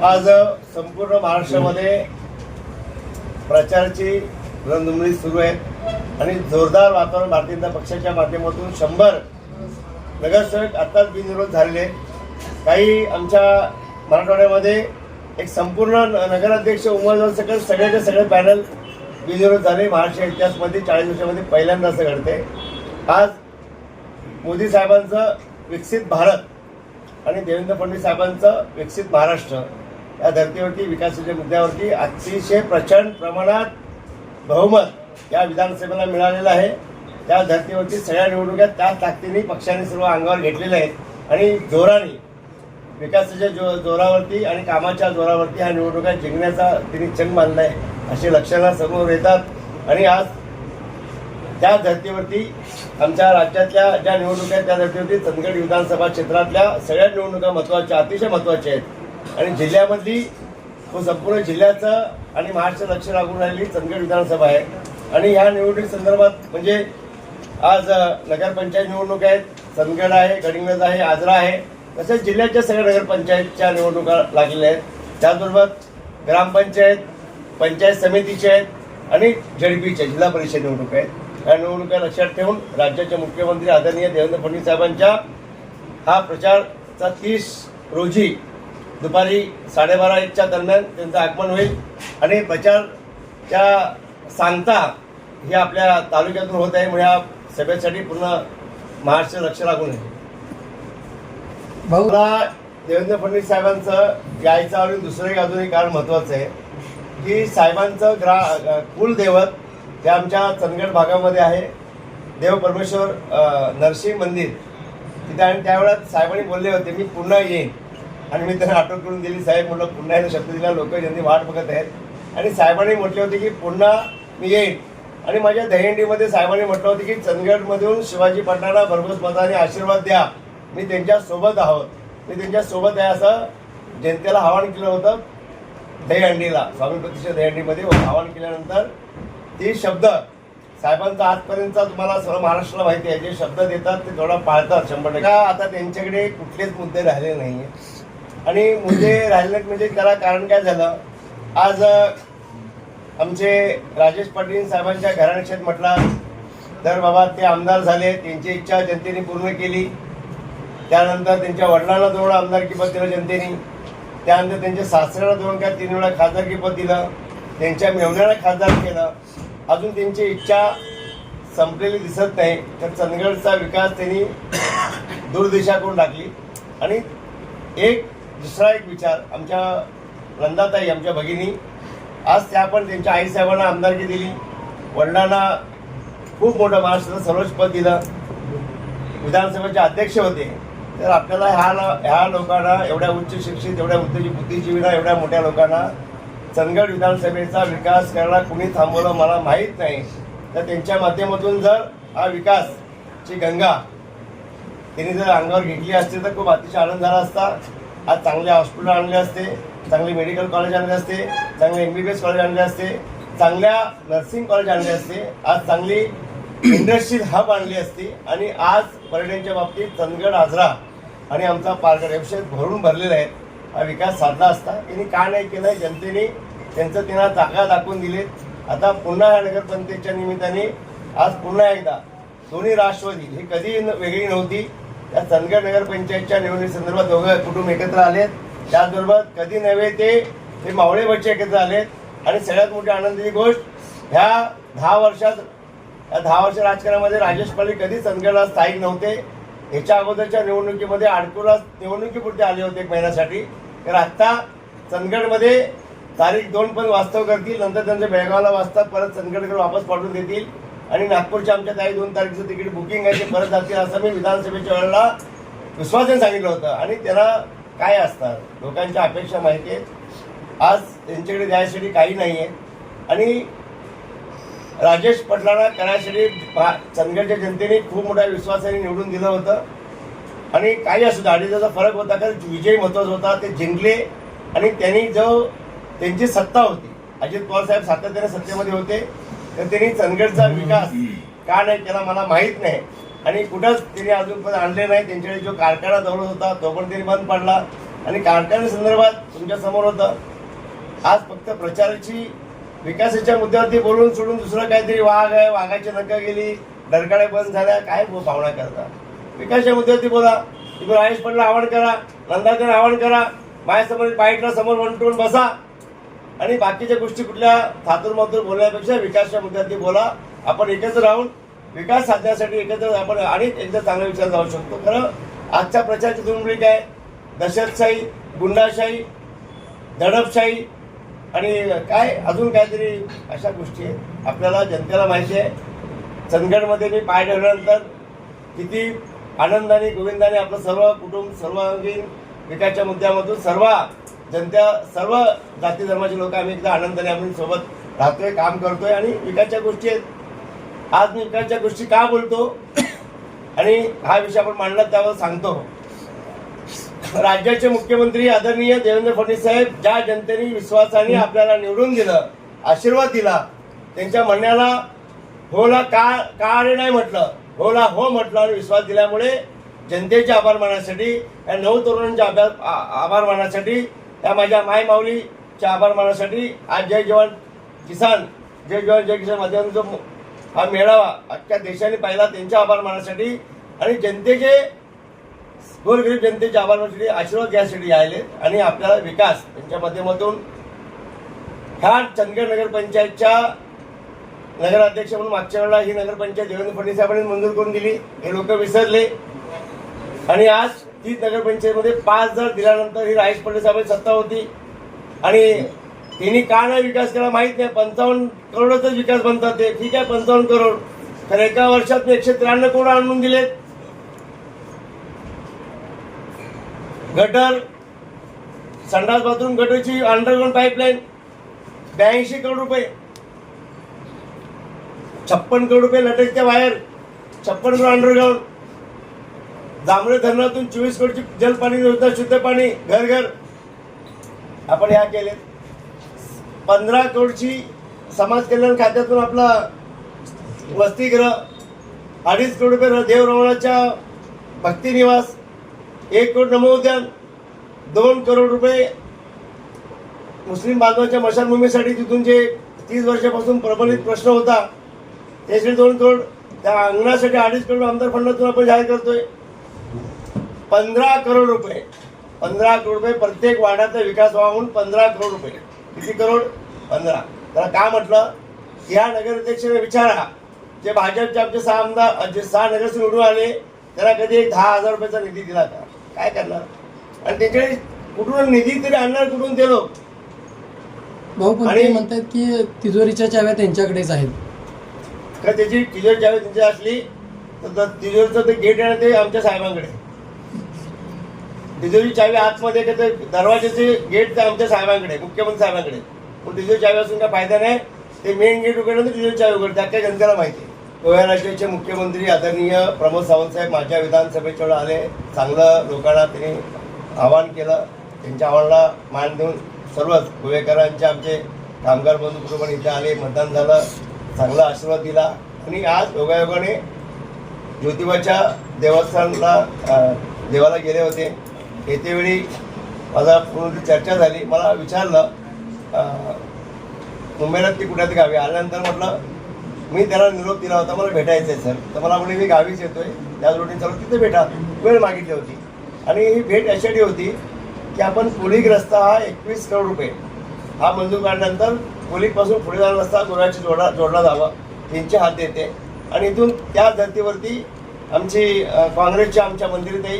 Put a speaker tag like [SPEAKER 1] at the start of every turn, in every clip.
[SPEAKER 1] आज संपूर्ण महाराष्ट्रामध्ये प्रचाराची रणधुमळी सुरू आहे आणि जोरदार वातावरण भारतीय जनता पक्षाच्या माध्यमातून शंभर नगरसेवक आत्ताच बिनविरोध झालेले काही आमच्या मराठवाड्यामध्ये एक संपूर्ण न- नगराध्यक्ष उमेदवार सकट सगळ्याचे सगळे पॅनल बिनविरोध झाले. महाराष्ट्र इतिहासमध्ये चाळीस वर्षामध्ये पहिल्यांदा असं घडते आज मोदी साहेबांचं विकसित भारत आणि देवेंद्र फडणवीस साहेबांचं विकसित महाराष्ट्र या धर्तीवरती विकासाच्या मुद्द्यावरती अतिशय प्रचंड प्रमाणात बहुमत या विधानसभेला मिळालेलं आहे. त्या धर्तीवरती सगळ्या निवडणुका त्याच ताकदीने पक्षाने सर्व अंगावर घेतलेल्या आहेत. आणि जोराने विकासाच्या जो जोरावरती आणि कामाच्या जोरावरती ह्या निवडणुका जिंकण्याचा तिने चंग मानला आहे असे लक्षणं समोर येतात. आणि आज त्या धर्तीवरती आमच्या राज्यातल्या ज्या निवडणुका आहेत त्या धर्तीवरती चंदगड विधानसभा क्षेत्रातल्या सगळ्या निवडणुका महत्त्वाच्या अतिशय महत्त्वाच्या आहेत. आणि जिल्ह्यामधली तो संपूर्ण जिल्ह्याचं आणि महाराष्ट्र लक्ष लागून राहिलेली चंदगड विधानसभा आहे. आणि ह्या निवडणुकी संदर्भात म्हणजे आज नगरपंचायत निवडणूक आहेत चंदगड आहे गडिंगज आहे आजरा आहे तसेच जिल्ह्याच्या सगळ्या नगरपंचायतच्या निवडणुका लागलेल्या आहेत. त्याचबरोबर ग्रामपंचायत पंचायत समितीचे आहेत आणि झडपीच्या जिल्हा परिषद निवडणूक आहेत. या निवडणुका लक्षात ठेवून राज्याचे मुख्यमंत्री आदरणीय देवेंद्र फडणवीस साहेबांच्या हा प्रचारचा तीस रोजी दुपारी साडेबारा एकच्या दरम्यान त्यांचं आगमन होईल. आणि प्रचारच्या सांगता ही आपल्या तालुक्यातून होत आहे म्हणजे या सभेसाठी पूर्ण महाराष्ट्र लक्ष लागून आहे. मला देवेंद्र फडणवीस साहेबांचं यायचं आणि दुसरं अजून एक कारण महत्वाचं आहे की साहेबांचं ग्रा कुलदैवत हे आमच्या चंदगड भागामध्ये आहे. देव परमेश्वर नरसिंह मंदिर. तिथे आणि त्यावेळेस साहेबांनी बोलले होते मी पुन्हा येईन. आणि मी त्यांना आठवण करून दिली साहेब म्हटलं पुन्हा येणं शब्द दिला लोक ज्यांनी वाट बघत आहेत. आणि साहेबांनी म्हटले होते की पुन्हा मी येईन. आणि माझ्या दहीहंडीमध्ये साहेबांनी म्हटलं होतं की चंदगडमधून शिवाजी पाटणाला भरघोस मताने आशीर्वाद द्या. मी त्यांच्यासोबत आहोत. मी त्यांच्यासोबत आहे असं जनतेला आवाहन केलं होतं दहीहंडीला. स्वामी प्रतिष्ठा दहीहंडीमध्ये आवाहन केल्यानंतर ते शब्द साहेबांचा आजपर्यंतचा तुम्हाला सर्व महाराष्ट्राला माहिती आहे. जे शब्द देतात ते थोडा पाळतात शंभर टक्के. आता त्यांच्याकडे कुठलेच मुद्दे राहिले नाही आणि मुद्दे राहिले म्हणजे त्याला कारण काय झालं? आज आमचे राजेश पाटील साहेबांच्या घराण्यात म्हटलं तर बाबा ते आमदार झाले त्यांची इच्छा जनतेने पूर्ण केली. त्यानंतर त्यांच्या वडिलांना दोन आमदारकी पद दिलं जनतेने. त्यानंतर त्यांच्या सासऱ्याला दोन का तीन वेळा खासदारकी पद दिलं. त्यांच्या मेवण्याला खासदार केलं. अजून त्यांची इच्छा संपलेली दिसत नाही. तर चंदगडचा विकास त्यांनी दूरदिशा करून टाकली. आणि एक दुसरा एक विचार आमच्या नंदाताई आमच्या भगिनी आज त्या पण त्यांच्या आईसाहेबांना आमदारकी दिली. वडिलांना खूप मोठं महाराष्ट्राचं सर्वोच्च पद दिलं. विधानसभेचे अध्यक्ष होते. तर आपल्याला ह्या ह्या लोकांना एवढ्या उच्च शिक्षित एवढ्या उच्च बुद्धिजीवीना एवढ्या मोठ्या लोकांना चंदगड विधानसभेचा विकास करायला कुणी थांबवलं मला माहीत नाही. तर त्यांच्या माध्यमातून जर हा विकासची गंगा त्यांनी जर अंगावर घेतली असती तर खूप अतिशय आनंद झाला असता. आज चांगले हॉस्पिटल आणले असते चांगले मेडिकल कॉलेज आणले असते चांगले M B B S college आणले असते चांगल्या नर्सिंग कॉलेज आणले असते आज चांगली इंडस्ट्रीज हब आणली असती आणि आज पर्यटनच्या बाबतीत चंदगड आजरा आणि आमचा पालघर हे भरून भरलेला आहे हा विकास साधला असता. त्यांनी का नाही केलं? जनतेने त्यांचं त्यांना जागा दाखवून दिलेत आता पुन्हा या नगरपंचायतच्या निमित्ताने आज पुन्हा एकदा दोन्ही राष्ट्रवादी ही कधी वेगळी नव्हती. त्या चंदगड नगरपंचायतच्या निवडणुकी संदर्भात दोघं कुटुंब एकत्र आलेत. त्याचबरोबर कधी नव्हे ते हे मावळे बच्चे एकत्र आलेत. आणि सगळ्यात मोठी आनंदाची गोष्ट ह्या दहा वर्षात या दहा वर्ष राजकारणामध्ये राजेश पाटील कधी चंदगडला स्थायिक नव्हते. ह्याच्या अगोदरच्या निवडणुकीमध्ये आडकुला निवडणुकीपुरते आले होते एक महिन्यासाठी. तर आत्ता चंदगडमध्ये तारीख दोन पण वास्तव करतील. नंतर त्यांचं बेळगावला वाजता परत चंदगडकडे वापस पाठवून देतील. आणि नागपूरच्या आमच्या ताई दोन तारखेचं तिकीट बुकिंग आहे ते परत जातील असं मी विधानसभेच्या वेळेला विश्वासाने सांगितलं होतं. आणि त्याला काय असतात लोकांच्या अपेक्षा माहिती आहेत. आज त्यांच्याकडे द्यायसाठी काही नाही आहे आणि राजेश पटलांना करायसाठी भा- चंदगडच्या जनतेने खूप मोठ्या विश्वासाने निवडून दिलं होतं. आणि काही असू दे फरक होता कारण विजय महत्त्वाचा होता ते जिंकले. आणि त्यांनी जो त्यांची सत्ता होती अजित पवार साहेब सातत्याने सत्तेमध्ये होते. तर त्यांनी चंदगडचा विकास का नाही केला मला माहीत नाही. आणि कुठंच त्यांनी अजून पण आणले नाही. त्यांच्याकडे जो कारखाना जवळ होता तो पण त्यांनी बंद पडला. आणि कारखान्या संदर्भात तुमच्यासमोर होतं. आज फक्त प्रचाराची विकासाच्या मुद्द्यावरती बोलून सोडून दुसरं काहीतरी वाघ आहे वाघाची नका गेली डरकाळे बंद झाल्या काय भावना करता? विकासाच्या मुद्द्यावरती बोला. तुम्ही राजेश पडला आवाहन करा नंदाचं आवाहन करा. माझ्यासमोर बाईटला समोर वंटून बसा. आणि बाकीच्या गोष्टी कुठल्या थातूर मातूर बोलण्यापेक्षा विकासच्या मुद्द्यातली बोला. आपण एकत्र राहून विकास साधण्यासाठी एकत्र आपण आणि एकदा चांगला विचार जाऊ शकतो. खरं आजच्या प्रचाराची तुंबडी काय दशरथशाही गुंडाशाही दडपशाही आणि काय अजून काहीतरी अशा गोष्टी आहेत. आपल्याला जनतेला माहिती आहे. चंदगडमध्ये मी पाय ठेवल्यानंतर किती आनंदाने गोविंदाने आपलं सर्व कुटुंब सर्वांगीण विकासच्या मुद्द्यामधून सर्व जनता सर्व जाती धर्माचे लोक आम्ही एकदा आनंदाने आम्ही सोबत राहतोय काम करतोय आणि विकासच्या गोष्टी आहेत. आज मी विकासच्या गोष्टी का बोलतो? आणि हा विषय आपण मांडला त्यावर सांगतो. राज्याचे मुख्यमंत्री आदरणीय देवेंद्र फडणवीस साहेब ज्या जनतेने विश्वासाने आपल्याला निवडून दिलं आशीर्वाद दिला त्यांच्या म्हणण्याला होला का का रे नाही म्हटलं होला हो म्हटलं आणि विश्वास दिल्यामुळे जनतेचे आभार मानण्यासाठी या नऊ तरुणांचे आभार आभार मानण्यासाठी या माझ्या माय माऊलीच्या आभार मानण्यासाठी आज जय जवान किसान जय जवान जय किसान माध्यमांचा हा मेळावा अख्ख्या देशाने पाहिला त्यांच्या आभार मानण्यासाठी आणि जनतेचे गोरगरीब जनतेचे आभार मानण्यासाठी आशीर्वाद घ्यायसाठी आले आणि आपल्याला विकास त्यांच्या माध्यमातून ह्या चंदगड नगरपंचायतच्या नगराध्यक्ष म्हणून मागच्या वेळेला ही नगरपंचायत देवेंद्र फडणवीस साहेबांनी मंजूर करून दिली. हे लोक विसरले. आणि आज तीच नगरपंचायतमध्ये पाच हजार दिल्यानंतर ही राजेश पंडित साहेबांची सत्ता होती. आणि त्यांनी का नाही विकास केला माहीत नाही. पंचावन्न करोडचाच विकास बनतात ते. ठीक आहे पंचावन्न करोड. तर एका वर्षात मी एकशे त्र्याण्णव करोड आणून दिलेत. गटर संडास बाथरूम गटरची अंडरग्राऊंड पाईपलाईन ब्याऐंशी करोड रुपये. छप्पन करोड रुपये लटकच्या बाहेर छप्पन करोड अंडरग्राऊंड जांभळे धरणातून चोवीस करोडची जलपाणी योजना शुद्ध पाणी घर घर. आपण ह्या केले पंधरा करोडची समाज कल्याण खात्यातून आपला वसतिगृह अडीच करोड रुपये र- भक्तिनिवास एक करोड नमोद्यान दोन करोड रुपये मुस्लिम बांधवांच्या मशानभूमीसाठी तिथून जे तीस वर्षापासून प्रबलित प्रश्न होता त्यासाठी दोन करोड त्या अंगणासाठी अडीच करोड आमदार फंडातून आपण जाहीर करतोय. पंधरा करोड रुपये. पंधरा करोड रुपये प्रत्येक वार्डाचा विकास व्हावा म्हणून पंधरा करोड रुपये. किती करोड? पंधरा. त्याला का म्हटलं? या नगराध्यक्षाने विचारा. जे भाजपचे आमचे सहा आमदार जे सहा नगरसेवक निवडून आले त्याला कधी एक दहा हजार रुपयाचा निधी दिला का? काय करणार? आणि त्यांच्याकडे कुठून निधी तरी आणणार कुठून ते लोक?
[SPEAKER 2] भाऊ
[SPEAKER 1] आणि-
[SPEAKER 2] म्हणतात की तिजोरीच्या चाव्या त्यांच्याकडेच आहेत.
[SPEAKER 1] का त्याची तिजोरी ज्यावेळी त्यांची असली तर तिजोरीचं ते गेट आहे ना ते आमच्या साहेबांकडे. तिजोरी चावी आतमध्ये का ते दरवाजाचे गेट ते आमच्या साहेबांकडे मुख्यमंत्री साहेबांकडे. पण तिजोरी चावी असून काय फायदा नाही. ते मेन गेट उघडलं तर तिजोरी चावी उघडते. अख्ख्या जनतेला माहिती आहे. गोव्या राज्याचे मुख्यमंत्री आदरणीय प्रमोद सावंतसाहेब माझ्या विधानसभेच्या आले. चांगलं लोकांना त्यांनी आवाहन केलं. त्यांच्या आव्हानाला मान देऊन सर्वच गोवेकरांचे आमचे कामगार बंधू कुटुंबाने इथे आले. मतदान झालं. चांगला आशीर्वाद दिला. आणि आज योगायोगाने ज्योतिबाच्या देवस्थानला देवाला गेले होते. येतेवेळी माझा पूर्ण चर्चा झाली मला विचारलं मुंबईला ती कुठ्यात गावी? आल्यानंतर म्हटलं मी त्याला निरोप दिला होता मला भेटायचं आहे सर. तर मला म्हणे मी गावीच येतो आहे त्याच रोटी चालू तिथे भेटा. वेळ मागितली होती. आणि ही भेट यासाठी होती की आपण पुलिक रस्ता हा एकवीस करोड रुपये. हा मंजूर काढल्यानंतर पुलिकपासून पुढे जाणारा रस्ता गोव्याची जोडा जोडला जावा. त्यांचे हात येते आणि इथून त्या धर्तीवरती आमची काँग्रेसच्या आमच्या मंदिरातही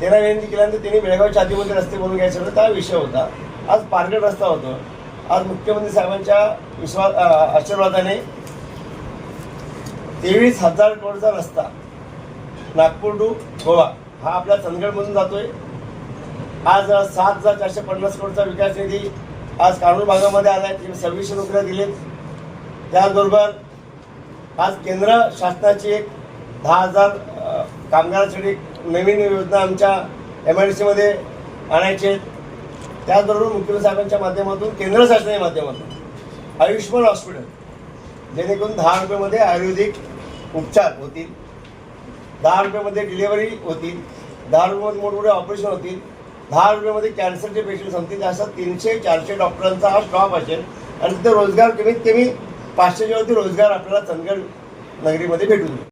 [SPEAKER 1] त्यांना विनंती केल्यानंतर त्यांनी बेळगावच्या आधीमध्ये रस्ते बनवून घ्यायचे होते त्या विषय होता. आज पारगड रस्ता होतो. आज मुख्यमंत्री साहेबांच्या विश्वास आशीर्वादाने तेवीस हजार करोडचा रस्ता नागपूर टू गोवा हा आपल्या चंदगडमधून जातोय. आज सात हजार चारशे पन्नास करोडचा विकास निधी आज कानूर भागामध्ये आला तिथे सव्वीसशे नोकऱ्या दिलेत. त्याचबरोबर आज केंद्र शासनाची एक दहा हजार कामगारांसाठी नवीन योजना आमच्या एम आय डी सीमध्ये आणायचे आहेत. त्याचबरोबर मुख्यमंत्री साहेबांच्या माध्यमातून केंद्र शासनाच्या माध्यमातून आयुष्यमान हॉस्पिटल जेणेकरून दहा रुपयेमध्ये आयुर्वेदिक उपचार होतील. दहा रुपयेमध्ये डिलेवरी होतील. दहा रुपयामध्ये मोठमोठे ऑपरेशन होतील. दहा रुपयामध्ये कॅन्सरचे पेशंट संपतील. असा तीनशे चारशे डॉक्टरांचा हा स्टॉप असेल. आणि तिथे रोजगार कमीत कमी पाचशेच्या वरती रोजगार आपल्याला चंदगड नगरीमध्ये भेटून जाईल.